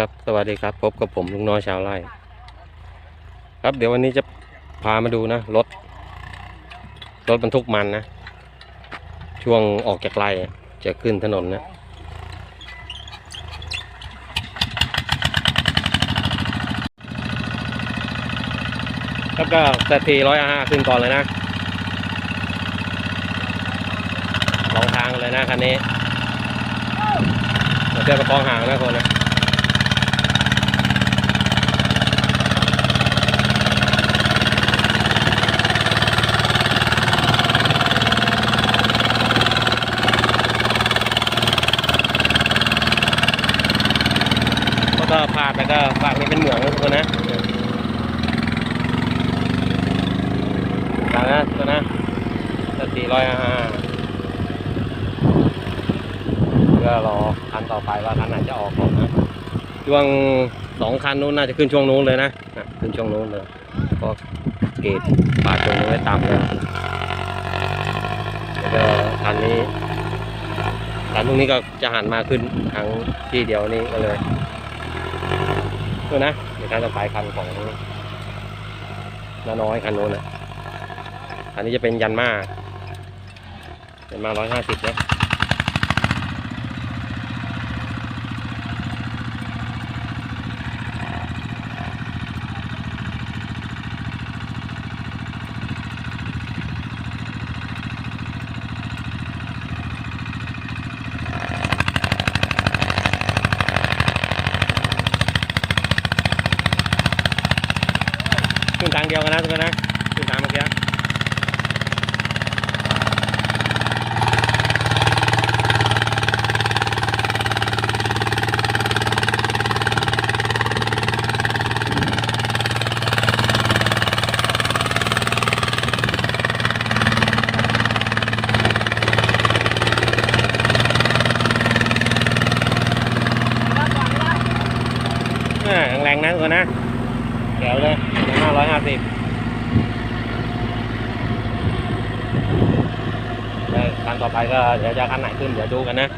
ครับ สวัสดีครับ พบกับผมลุงน้อยชาวไร่ ครับเดี๋ยววันนี้จะพามาดูนะรถ รถบรรทุกมันนะ ช่วงออกจากไร่จะขึ้นถนนนะ ครับก็สตีร้อยห้าขึ้นก่อนเลยนะ ลองทางเลยนะคันนี้มาเจอประคองห่างนะคนนะ แล้ว ก็พาก็ฝากนี้เป็นเหมืองนะทุกคนนะตามนะตัวนะสสี่ร้อยห้าก็รอคันต่อไปว่าคันไหนจะออกก่อนนะช่วงสองคันนู้นน่าจะขึ้นช่วงนู้นเลยนะนะขึ้นช่วงนู้นเลยก็เกตปาดตรงนู้นไว้ต่ำเลยแล้วก็คันนี้คันตรงนี้ก็จะหันมาขึ้นทางที่เดียวนี้ก็เลย ดูนะเดี๋ยวการต่อไปคันของน้าน้อยคันโน้นนะอันนี้จะเป็นยันมายันมาร้อยห้าสิบนะ ขึ้นทางเดีย เมื่อกี้อ่าแรงๆนะทุกคนนะแถวเลยห้าร้อยห้าสิบคันต่อไปก็เดี๋ยวจะคันไหนขึ้นเดี๋ยวดูกันนะ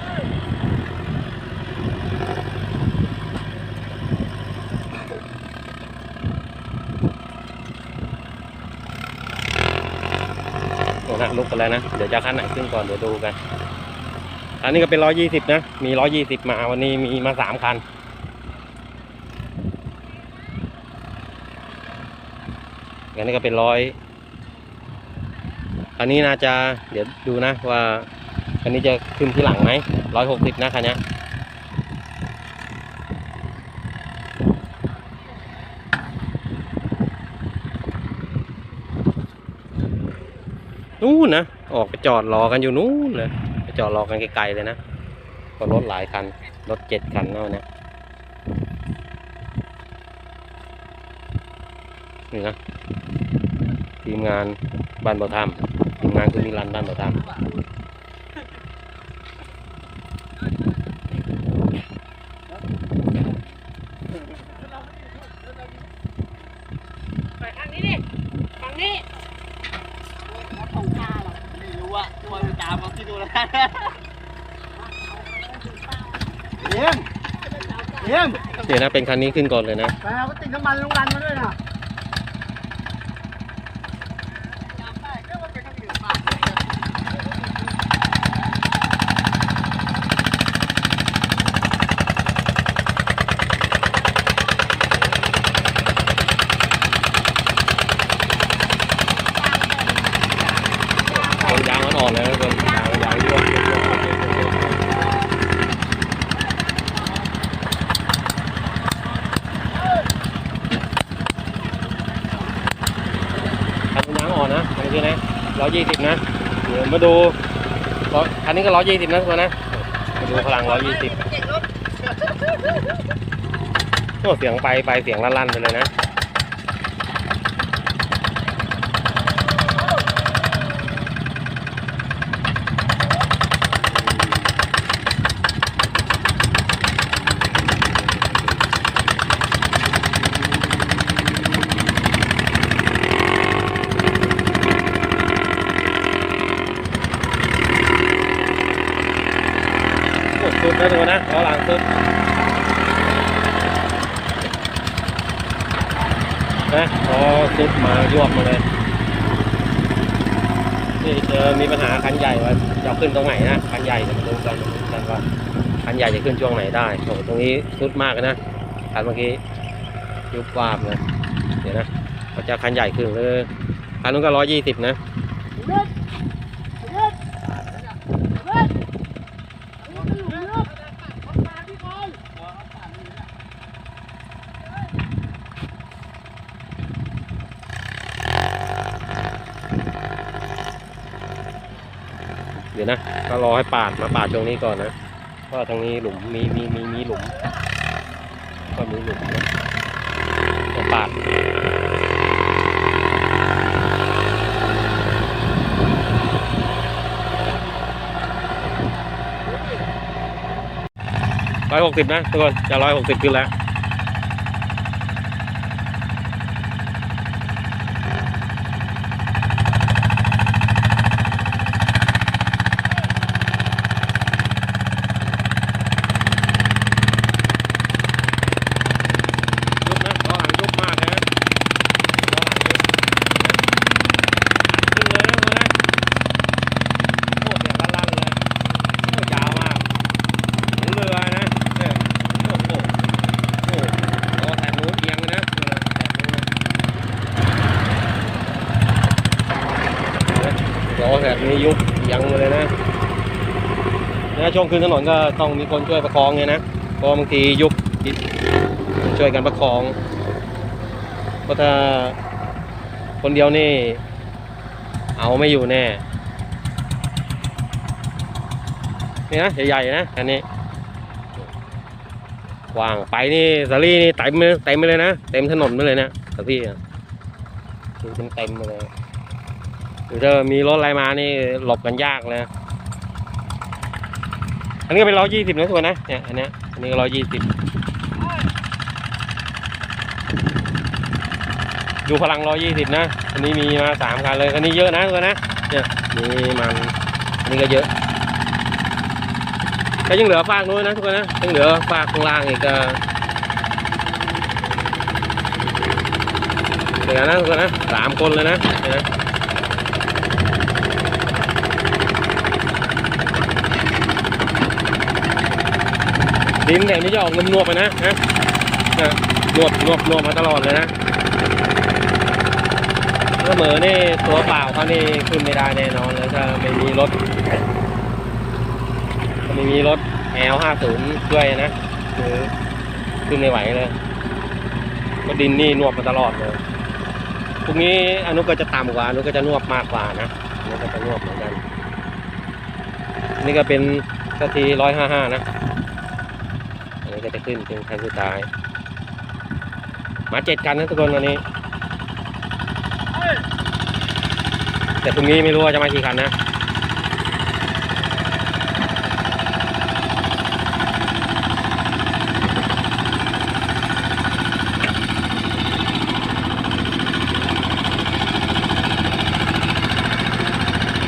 โอ้นะลุกกันแล้วนะ เดี๋ยวจะคันไหนขึ้นก่อนเดี๋ยวดูกันอันนี้ก็เป็นร้อยยี่สิบนะ มีร้อยยี่สิบมาวันนี้มีมาสามคัน อันนี้ก็เป็นร้อย อันนี้น่าจะเดี๋ยวดูนะว่า อันนี้จะขึ้นที่หลังไหมร้อยหกสิบนะคันนี้นู่นนะ ออกไปจอดรอกันอยู่นู้นเลยไปจอดรอกันไกลๆเลยนะก็รถหลายคัน รถเจ็ดคันแล้วเนี่ย นี่นะทีมงานบ้านบ่อทำทีมงานคุณนิรันดร์บ้านบ่อทำไปทางนี้ดิทางนี้ของข้าหรอไม่รู้อะตัวไปตามมาที่ดูแล้วเยี่ยมเยี่ยมเดี๋ยวนะเป็นคันนี้ขึ้นก่อนเลยนะ ไปเอาติดน้ำมันลุงรันมาด้วยนะคนยางมันอ่อนเลยนะคนยางยางยวกคันยางอ่อนนะคันนี้นะ ร้อยยี่สิบนะ เดี๋ยวมาดูอันนี้ก็ร้อยยี่สิบนะทุกคนนะ มาดูพลังร้อยยี่สิบโอ้เสียงไปไปเสียงลั่นๆไปเลยนะ นะดูนะล้อหลังสุดนะพอสุดมายวบมาเลยนี่เจอมีปัญหาคันใหญ่ว่าจะขึ้นตรงไหนนะคันใหญ่เดี๋ดูกันกันว่าคันใหญ่จะขึ้นช่วงไหนได้โอ้ตรงนี้สุดมากนะคันเมื่อกี้ยุบวาบเลยเดี๋ยวนะเขาจะคันใหญ่ขึ้นเลยคันนู้นก็ร้อยยี่สิบนะ นะ ก็รอให้ปาดมาปาดตรงนี้ก่อนนะเพราะว่าตรงนี้หลุมมีมีมีมีหลุม ก็มีหลุมนะปาดร้อยหกสิบนะทุกคนจะร้อยหกสิบขึ้นแล้ว แบบนี้ยุบเอียงเลยนะนี่ยช่วงขึ้นถนนก็ต้องมีคนช่วยประคองไงนะเพราะบางทียุบช่วยกันประคองเพราะถ้าคนเดียวนี่ เอาไม่อยู่แน่นี่นะใหญ่ๆนะอันนี้กว้างไปนี่สาลี่นี่เต็มเลยเต็มไปเลยนะเต็มถนนไปเลยนะสาลี่อะคือเต็มเต็มไปเลย หรือถ้ามีรถอะไรมานี่หลบกันยากเลยอันนี้ก็เป็นร้อยยี่สิบนะทุกคนนะเนี่ยอันนี้อันนี้ก็ร้อยยี่สิบดูพลัง120นะ อันนี้มีมาสามคันเลยอันนี้เยอะนะตัวนนะเนี่ยนี่มันอันนี้ก็เยอะก็ยังเหลือฝากนู้นนะทุกคนนะยังเหลือฝากข้างล่างอีกก็เหลือนะทุกคนนะสามคนเลยนะเนี่ยนะ ดินแถวนี้จะออกนวบๆไปนะนะนวบนวบนวบมาตลอดเลยนะเสมอนี่ตัวเปล่าเขานี่ขึ้นไม่ได้แน่นอนเลยถ้าไม่มีรถไม่มีรถ L50 ด้วยนะคือขึ้นไม่ไหวเลยก็ดินนี่นวบมาตลอดเลยพรุ่งนี้อนุก็จะต่ำกว่าอนุก็จะนวบมากกว่านะอนุก็จะนวบเหมือนกัน นี่ก็เป็นสทีร้อยห้าห้านะ จะขึ้นเป็นคันสุดท้าย มาเจ็ดกันนะทุกคนวันนี้ แต่พรุ่งนี้ไม่รู้ว่าจะมากี่คันนะ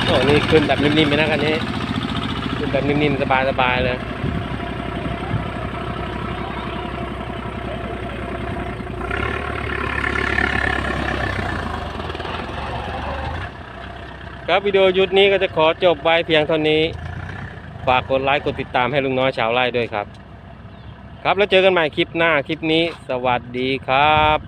โอ้นี่ขึ้นแบบนิ่มๆไปนะคันนี้ ขึ้นแบบนิ่มๆสบายๆเลย ครับวิดีโอยุดนี้ก็จะขอจบไว้เพียงเท่านี้ ฝากกดไลค์กดติดตามให้ลุงน้อยชาวไร่ด้วยครับ ครับแล้วเจอกันใหม่คลิปหน้าคลิปนี้ สวัสดีครับ